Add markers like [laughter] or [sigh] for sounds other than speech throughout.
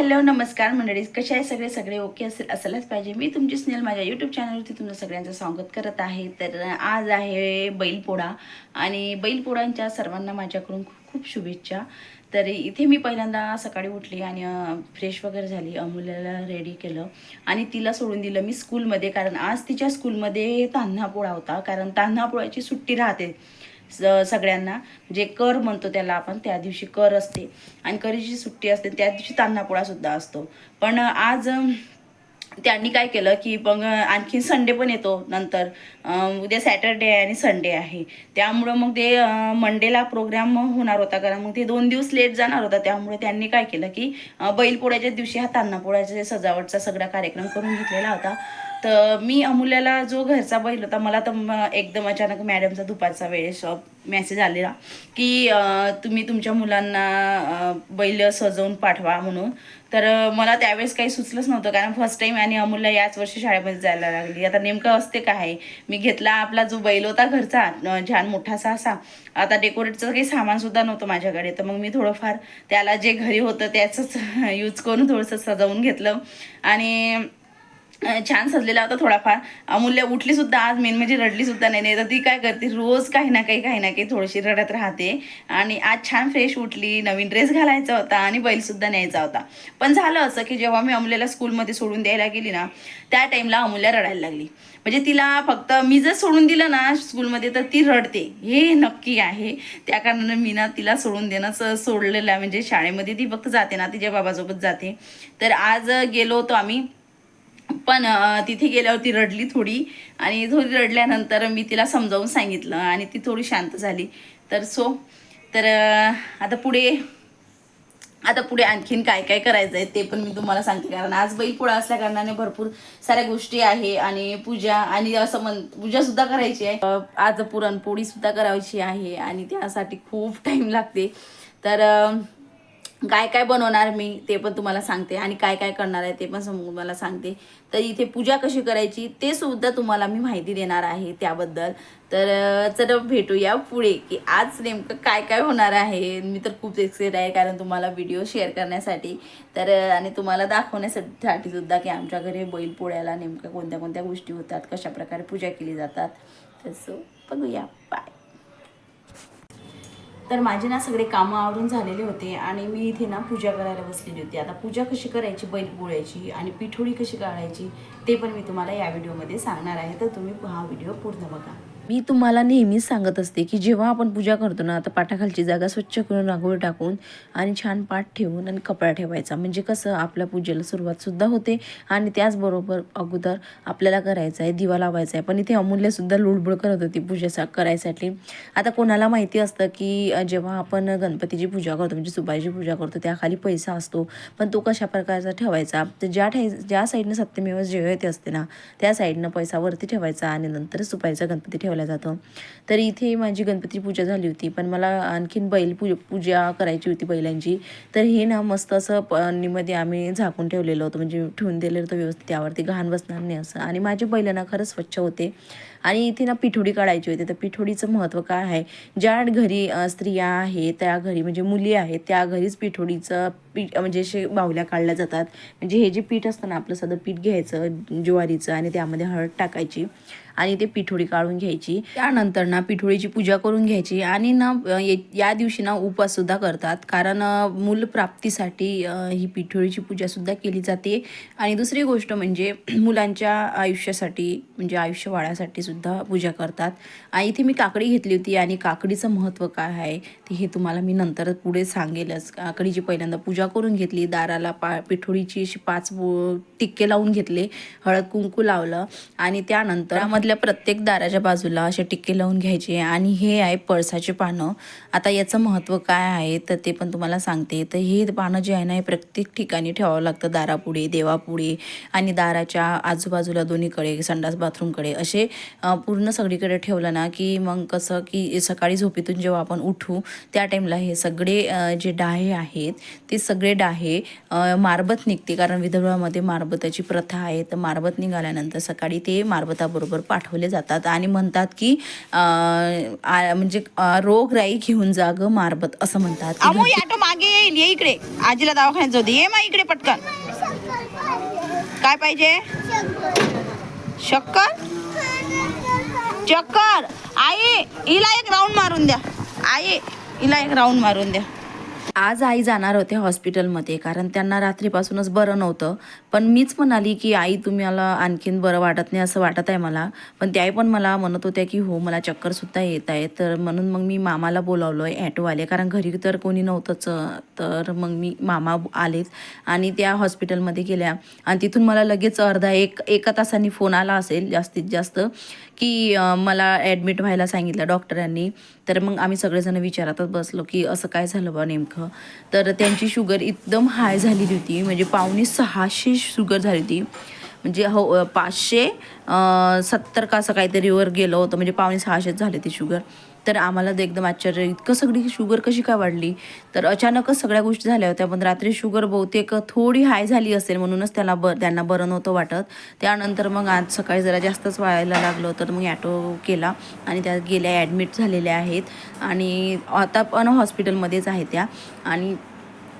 Hello नमस्कार मंडळी. कसे आहे सगळे? सगळे ओके असेल असायलाच पाहिजे. मी तुमची स्नेल माझ्या यूट्यूब चॅनलवरती तुमचं सगळ्यांचं स्वागत करत आहे. तर आज आहे बैलपोळा आणि बैलपोळांच्या सर्वांना माझ्याकडून खूप खूप शुभेच्छा. तर इथे मी पहिल्यांदा सकाळी उठली आणि फ्रेश वगैरे झाली. अमूल्याला रेडी केलं आणि तिला सोडून दिलं मी स्कूलमध्ये कारण आज तिच्या स्कूलमध्ये तान्हा पोळा होता. कारण तान्हा पोळ्याची सुट्टी राहते. स- सगळ्यांना जे कर म्हणतो त्याला आपण त्या दिवशी कर असते. आणि करीची सुट्टी असते त्या दिवशी तान्हापोळा सुद्धा असतो. पण आज त्यांनी काय केलं की मग आणखी संडे पण येतो नंतर. उद्या सॅटरडे आहे आणि संडे आहे. त्यामुळं मग ते मंडेला प्रोग्राम होणार होता. कारण मग ते दोन दिवस लेट जाणार होता. त्यामुळे त्यांनी काय केलं की बैलपोळ्याच्या दिवशी हा तान्हापोळ्याच्या सजावटचा सगळा कार्यक्रम करून घेतलेला होता. तर मी अमूल्याला जो घरचा बैल होता मला तर एकदम अचानक मॅडमचा दुपारचा वेळेस मेसेज आलेला की तुम्ही तुमच्या मुलांना बैल सजवून पाठवा म्हणून. तर मला त्यावेळेस काही सुचलंच नव्हतं कारण फर्स्ट टाइम आणि अमूलला याच वर्षी शाळेमध्ये जायला लागली. आता नेमकं असते काय? आहे मी घेतला आपला जो बैल होता घरचा छान मोठासा असा. आता डेकोरेटचं काही सामानसुद्धा नव्हतं माझ्याकडे. तर मग मी थोडंफार त्याला जे घरी होतं त्याचंच [laughs] यूज करून थोडंसं सजवून घेतलं. आणि छान सजलेला होता थोडाफार. अमूल्य उठली सुद्धा आज मेन म्हणजे रडली सुद्धा नाही नाही तर ती काय करते रोज काही ना काही काही ना काही थोडीशी रडत राहते. आणि आज छान फ्रेश उठली नवीन ड्रेस घालायचा होता आणि बैलसुद्धा न्यायचा होता. पण झालं असं की जेव्हा मी अमूल्याला स्कूलमध्ये सोडून द्यायला गेली ना त्या टाईमला अमूल्या रडायला लागली. म्हणजे तिला फक्त मी जर सोडून दिलं ना स्कूलमध्ये तर ती रडते. हे नक्की आहे. त्या कारणानं मी ना तिला सोडून देणं सोडलेलं म्हणजे शाळेमध्ये ती फक्त जाते ना तिच्या बाबासोबत जाते. तर आज गेलो होतो आम्ही पण तिथे गेल्यावर ती रडली थोडी आणि थोडी रडल्यानंतर मी तिला समजावून सांगितलं आणि ती थोडी शांत झाली. तर सो तर आता पुढे आता पुढे आणखीन काय काय करायचं आहे ते पण मी तुम्हाला सांगते. कारण आज बैलपोळा असल्या कारणाने भरपूर साऱ्या गोष्टी आहे आणि पूजा आणि असं म्हण पूजा सुद्धा करायची आहे. आज पुरणपोळी सुद्धा करायची आहे आणि त्यासाठी खूप टाईम लागते. तर काय काय बनवणार मी ते पण तुम्हाला सांगते आणि काय काय करणार आहे ते पण तुम्हाला सांगते. तर इथे पूजा कशी करायची ते सुद्धा तुम्हाला मी माहिती देणार आहे त्याबद्दल. तर चला भेटूया पुढे की आज नेमकं काय काय होणार आहे मी तर खूप एक्साइट आहे कारण तुम्हाला व्हिडिओ शेअर करण्यासाठी. तर आणि तुम्हाला दाखवण्यासाठी सुद्धा की आमच्या घरी बैल पोळ्याला नेमक्या कोणत्या कोणत्या गोष्टी होतात कशा प्रकारे पूजा केली जातात. तसं बघूया. बाय तर माझे ना सगळे कामं आवरून झालेले होते आणि मी इथे ना पूजा करायला बसलेली होती. आता पूजा कशी करायची? बैल बैलपोळ्याची आणि पिठोळी कशी काढायची ते पण मी तुम्हाला या व्हिडिओमध्ये सांगणार आहे. तर तुम्ही हा व्हिडिओ पूर्ण बघा. मी तुम्हाला नेहमीच सांगत असते की जेव्हा आपण पूजा करतो ना आता पाठाखालची जागा स्वच्छ करून रांगोळी टाकून आणि छान पाठ ठेवून आणि कपडा ठेवायचा. म्हणजे कसं आपल्या पूजेला सुरुवातसुद्धा होते आणि त्याचबरोबर अगोदर आपल्याला करायचं आहे दिवा लावायचा आहे पण इथे अमूल्यसुद्धा लुडबुड करत होती पूजेसा करायसाठी. आता कोणाला माहिती असतं की जेव्हा आपण गणपतीची पूजा करतो म्हणजे सुपारीची पूजा करतो त्याखाली पैसा असतो. पण तो कशा प्रकारचा ठेवायचा? तर ज्या ठे ज्या साईडनं सत्यमेव जयते असते ना त्या साईडनं पैसा वरती ठेवायचा आणि नंतर सुपारीचा गणपती ठेवला जातो. तर इथे माझी गणपती पूजा झाली होती पण मला आणखीन बैल पूज पूजा करायची होती बैलांची. तर हे ना मस्त असं पन्नीमध्ये आम्ही झाकून ठेवलेलं होतं म्हणजे ठेवून दिलेलं होतं व्यवस्थित. त्यावरती घाण बसणार नाही असं. आणि माझे बैल ना खरंच स्वच्छ होते. आणि इथे ना पिठोडी काढायची होती. तर पिठोडीचं महत्त्व काय आहे? ज्या घरी स्त्रिया आहे त्या घरी म्हणजे मुली आहेत त्या घरीच पिठोडीचं पीठ म्हणजे असे बाहुल्या काढल्या जातात. म्हणजे हे जे पीठ असतं ना आपलं साधं पीठ घ्यायचं ज्वारीचं आणि त्यामध्ये हळद टाकायची आणि ते पिठोडी काढून घ्यायची. त्यानंतर ना पिठोडीची पूजा करून घ्यायची आणि ना ये- या दिवशी ना उपवाससुद्धा करतात. कारण मूल प्राप्तीसाठी ही पिठोळीची पूजासुद्धा केली जाते. आणि दुसरी गोष्ट म्हणजे मुलांच्या आयुष्यासाठी म्हणजे आयुष्य वाढायसाठी सुद्धा पूजा करतात. आणि इथे मी काकडी घेतली होती आणि काकडीचं महत्त्व काय आहे? ते हे तुम्हाला मी नंतर पुढे सांगेलच. काकडीची पहिल्यांदा पूजा करून घेतली दाराला पा पिठोळीची अशी पाच बो- टिक्के लावून घेतले हळद कुंकू लावलं आणि त्यानंतर त्यामधल्या प्रत्येक दाराच्या बाजूला असे टिक्के लावून घ्यायचे आणि हे आहे पळसाचे पानं. आता याचं महत्त्व काय आहे तर ते पण तुम्हाला सांगते. तर हे पानं जे आहे ना हे प्रत्येक ठिकाणी ठेवावं लागतं. दारापुढे देवापुढे आणि दाराच्या आजूबाजूला दोन्हीकडे संडास बाथरूमकडे असे पूर्ण सगळीकडे ठेवलं ना की मग कसं की सकाळी झोपेतून जेव्हा आपण उठू त्या टाईमला हे सगळे जे डाहे आहेत ते सगळे डाहे मारबत निघते. कारण विदर्भामध्ये मारबताची प्रथा आहे. तर मारबत निघाल्यानंतर सकाळी ते मारबताबरोबर पाठवले जातात. आणि म्हणतात की म्हणजे रोगराई घेऊन जा ग मारबत असं म्हणतात. ऑटो मागे येईल. ये इकडे. आजीला दवाखान्यात जाऊ दे. ये मा इकडे पटकन. काय पाहिजे? शक्कर? चक्कर. आई हिला एक राऊंड मारून द्या. आई हिला एक राऊंड मारून द्या. आज आई जाणार होते हॉस्पिटलमध्ये कारण त्यांना रात्रीपासूनच बरं नव्हतं. पण मीच म्हणाली की आई तुम्हाला आणखीन बरं वाटत नाही असं वाटत आहे मला. पण त्याही पण मला म्हणत होत्या की हो मला चक्करसुद्धा येत आहे. तर म्हणून मग मी मामाला बोलावलं आहे ॲटोवाले. कारण घरी तर कोणी नव्हतंच तर मग मी मामा आलेच आणि त्या हॉस्पिटलमध्ये गेल्या. आणि तिथून मला लगेच अर्धा एक एका तासाने फोन आला असेल जास्तीत जास्त. की मला ॲडमिट व्हायला सांगितलं डॉक्टरांनी. तर मग आम्ही सगळेजण विचारातच बसलो की असं काय झालं बा नेमकं? तर त्यांची शुगर एकदम हाय झालेली होती. म्हणजे पावणे सहाशे शुगर झाली होती. म्हणजे हो पाचशे सत्तर का असं काहीतरीवर गेलं होतं. म्हणजे पावणे सहाशेच झाले ते शुगर. तर आम्हाला तर एकदम आश्चर्य. इतकं सगळी शुगर कशी काय वाढली? तर अचानकच सगळ्या गोष्टी झाल्या होत्या पण रात्री शुगर बहुतेक थोडी हाय झाली असेल म्हणूनच त्याला ब त्यांना बरं नव्हतं वाटत. त्यानंतर मग आज सकाळी जरा जास्तच व्हायला लागलं तर मग ॲटो केला आणि त्या गेल्या ॲडमिट झालेल्या आहेत. आणि आता पण हॉस्पिटलमध्येच आहे त्या. आणि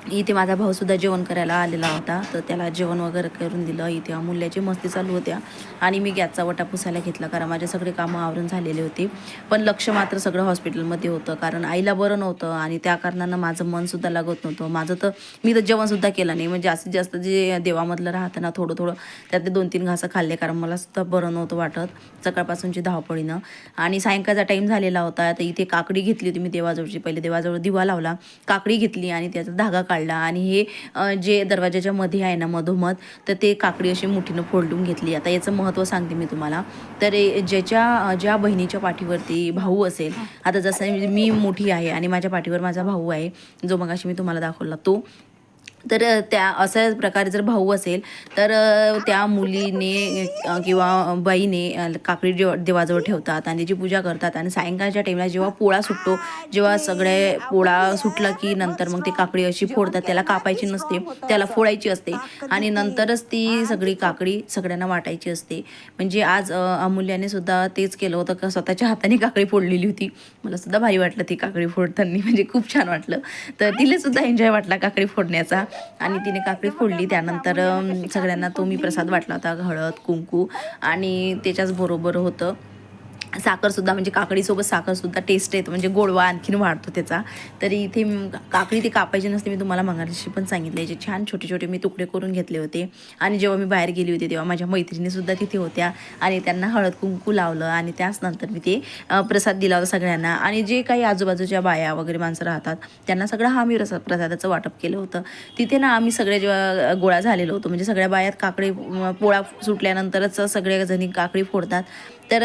इथे माझा भाऊसुद्धा जेवण करायला आलेला होता तर त्याला जेवण वगैरे करून दिलं. इथे अमूल्याची मस्ती चालू होत्या. आणि मी गॅसचा वटा पुसायला घेतला कारण माझे सगळे कामं आवरून झालेले होते. पण लक्ष मात्र सगळं हॉस्पिटलमध्ये होतं कारण आईला बरं नव्हतं. आणि त्या कारणानं माझं मनसुद्धा लागत नव्हतं. माझं तर मी तर जेवणसुद्धा केलं नाही. म्हणजे जास्तीत जास्त जे देवामधलं राहतं ना थोडं थोडं त्यातले दोन तीन घासं खाल्ले कारण मला सुद्धा बरं नव्हतं वाटत सकाळपासूनची धावपळीनं. आणि सायंकाळचा टाईम झालेला होता. तर इथे काकडी घेतली होती मी देवाजवळची. पहिले देवाजवळ दिवा लावला काकडी घेतली आणि त्याचा धागा काढला. आणि हे जे दरवाजाच्या मध्ये आहे ना मधोमध तर ते काकडी अशी मुठीनं फोल्डून घेतली. आता याचं महत्त्व सांगते मी तुम्हाला. तर ज्याच्या ज्या बहिणीच्या पाठीवरती भाऊ असेल आता जसं मी मोठी आहे आणि माझ्या पाठीवर माझा भाऊ आहे जो मगाशी मी तुम्हाला दाखवला तो तर त्या अशा प्रकारे जर भाऊ असेल तर त्या मुलीने किंवा बाईने काकडी जेव देवाजवळ ठेवतात आणि त्याची पूजा करतात आणि सायंकाळच्या टाईमला जेव्हा पोळा सुटतो जेव्हा सगळे पोळा सुटला की नंतर मग ती काकडी अशी फोडतात त्याला कापायची नसते त्याला फोडायची असते आणि नंतरच ती सगळी काकडी सगळ्यांना वाटायची असते. म्हणजे आज अमूल्याने सुद्धा तेच केलं होतं का स्वतःच्या हाताने काकडी फोडलेली होती. मला सुद्धा भारी वाटलं ती काकडी फोडताना म्हणजे खूप छान वाटलं. तर तिला सुद्धा एन्जॉय वाटला काकडी फोडण्याचा. आणि तिने काकडी फोडली. त्यानंतर सगळ्यांना तो मी प्रसाद वाटला होता हळद कुंकू आणि त्याच्याच बरोबर होतं. साखरसुद्धा म्हणजे काकडीसोबत साखरसुद्धा टेस्ट येतो. म्हणजे गोडवा आणखीन वाढतो त्याचा. तरी इथे काकडी ती कापायची नसते मी तुम्हाला मगाशी पण सांगितले. जे छान छोटे छोटे मी तुकडे करून घेतले होते. आणि जेव्हा मी बाहेर गेली होती तेव्हा माझ्या मैत्रिणीसुद्धा तिथे होत्या. आणि त्यांना हळद कुंकू लावलं आणि त्याच नंतर मी ते प्रसाद दिला होता सगळ्यांना. आणि जे काही आजूबाजूच्या बाया वगैरे माणसं राहतात त्यांना सगळं हा मी प्रसाद प्रसादाचं वाटप केलं होतं. तिथे ना आम्ही सगळे जेव्हा गोळा झालेलो होतो म्हणजे सगळ्या बायात काकडी पोळा सुटल्यानंतरच सगळ्याजणी काकडी फोडतात. तर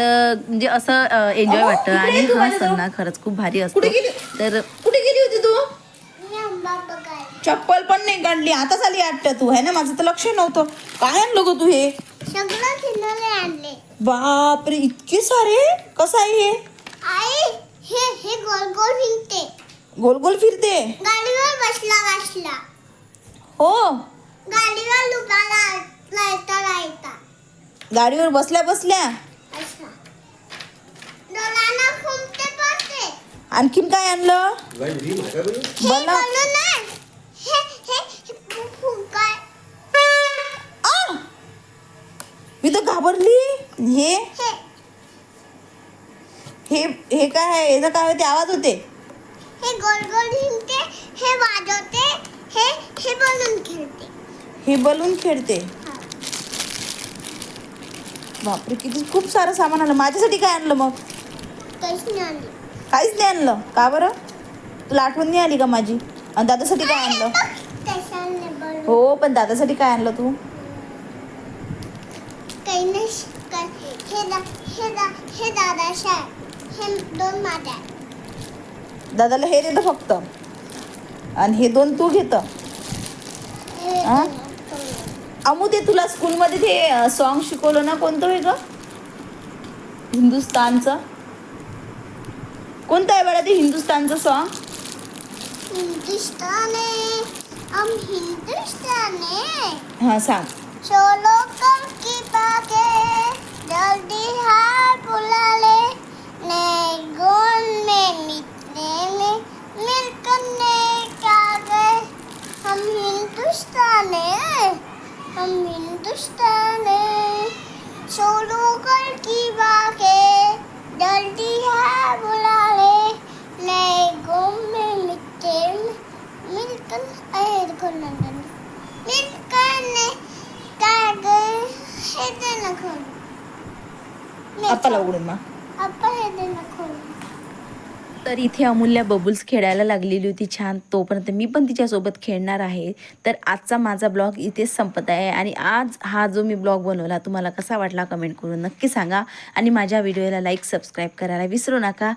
म्हणजे असं एन्जॉय वाटतं. आणि हा सण ना खरंच खूप भारी असतो. तर कुठे गेली होती तू? चप्पल पण नाही काढली. आता झाली आठ तू. है ना? माझं तर लक्ष नव्हतं. काय आणलं ग तू हे? बापरे इतके सारे? कसं आहे हे? आई हे हे गोल गोल फिरते गोल गोल फिरते? गाडीवर बसला बसला. हो? गाडीवर लुकाला लायता लायता गाडीवर बसल्या बसल्या असा डोळ्यांना फुंकते पडते आणखीन काय आणलं? हे बोला. हे हे हे! मी तर घाबरली. हे हे. हे हे काय आहे? याचा काय होते? आवाज होते. हे गोल गोल फिरते हे वाजवते हे हे बोलून खेळते. हे बलून खेळते. हा. बापरे किती खूप सारं सामान आणलं माझ्यासाठी काय आणलं मग? काहीच नाही आणलं. का बरं? तुला आठवण नाही आली का माझी? आणि दादासाठी काय आणलं? हो पण दादासाठी काय आणलं तू. दादाला हे देतं फक्त. आणि हे दोन तू घेतं. अमू ते तुला स्कूलमध्ये ते सॉन्ग शिकवलं ना कोणतं हे ग हिंदुस्तानचं कोणतं आहे बरं ते हिंदुस्तानचं सॉन्ग हिंदुस्ताने हम हिंदुस्ताने हां सांग. चलो कल की बातें जल्दी हाथ बुला ले. नए गोन में मिटने में मिलकर नए कागज हम हिंदुस्ताने हम हिंदुस्ताने चलो कल की बातें जल्दी हाथ बुला नको देखो करणे मिलकर हे ते नको आपला उघडून मग आप्पा हे ते नको तर इथे अमूल्य बबुल्स खेळायला लागलेली होती छान. तोपर्यंत मी पण तिच्यासोबत खेळणार आहे. तर आजचा माझा ब्लॉग इथेच संपत आहे. आणि आज हा जो मी ब्लॉग बनवला तुम्हाला कसा वाटला कमेंट करून नक्की सांगा. आणि माझ्या व्हिडिओला लाईक सबस्क्राईब करायला विसरू नका.